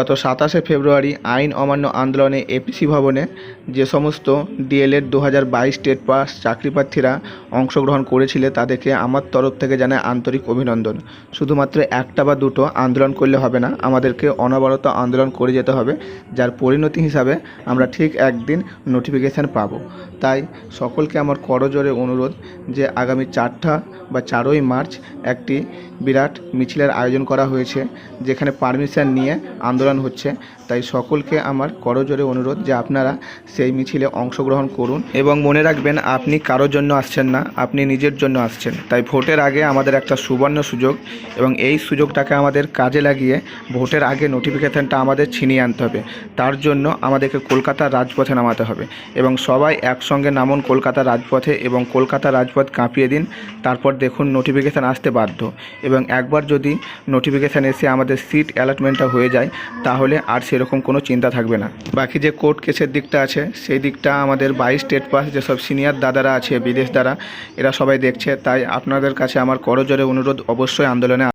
গত সাতাশে ফেব্রুয়ারি আইন অমান্য আন্দোলনে এপিসি ভবনে যে সমস্ত ডিএলএড দু হাজার বাইশ টেট পাস চাকরি প্রার্থীরা অংশগ্রহণ করেছিলে তাদেরকে আমার তরফ থেকে জানায় আন্তরিক অভিনন্দন। শুধুমাত্র একটা বা দুটো আন্দোলন করলে হবে না, আমাদেরকে অনবরত আন্দোলন করে যেতে হবে, যার পরিণতি হিসাবে আমরা ঠিক একদিন নোটিফিকেশান পাবো। তাই সকলকে আমার করজোরে অনুরোধ যে আগামী চারটা বা চারই মার্চ একটি বিরাট মিছিলের আয়োজন করা হয়েছে, যেখানে পারমিশন নিয়ে আন্দোলন হচ্ছে, তাই সকলকে আমার করজোরে অনুরোধ যে আপনারা সেই মিছিলে অংশগ্রহণ করুন এবং মনে রাখবেন আপনি কারোর জন্য আসছেন না, আপনি নিজের জন্য আসছেন। তাই ভোটের আগে আমাদের একটা সুবর্ণ সুযোগ এবং এই সুযোগটাকে আমাদের কাজে লাগিয়ে ভোটের আগে নোটিফিকেশানটা আমাদের ছিনিয়ে আনতে হবে। তার জন্য আমাদেরকে কলকাতার রাজপথে নামাতে হবে এবং সবাই একসঙ্গে নামুন কলকাতার রাজপথে এবং কলকাতার রাজপথ কাঁপিয়ে দিন, তারপর দেখুন নোটিফিকেশান আসতে বাধ্য। এবং একবার যদি নোটিফিকেশান এসে আমাদের সিট অ্যালটমেন্টটা হয়ে যায় তাহলে আর সেরকম কোনো চিন্তা থাকবে না। বাকি যে কোর্ট কেসের দিকটা আছে, সেই দিকটা আমাদের বাই স্টেট পাস যেসব সিনিয়র দাদারা আছে, বিদেশ দ্বারা এরা সবাই দেখছে। তাই আপনাদের কাছে আমার করজোরে অনুরোধ, অবশ্যই আন্দোলনে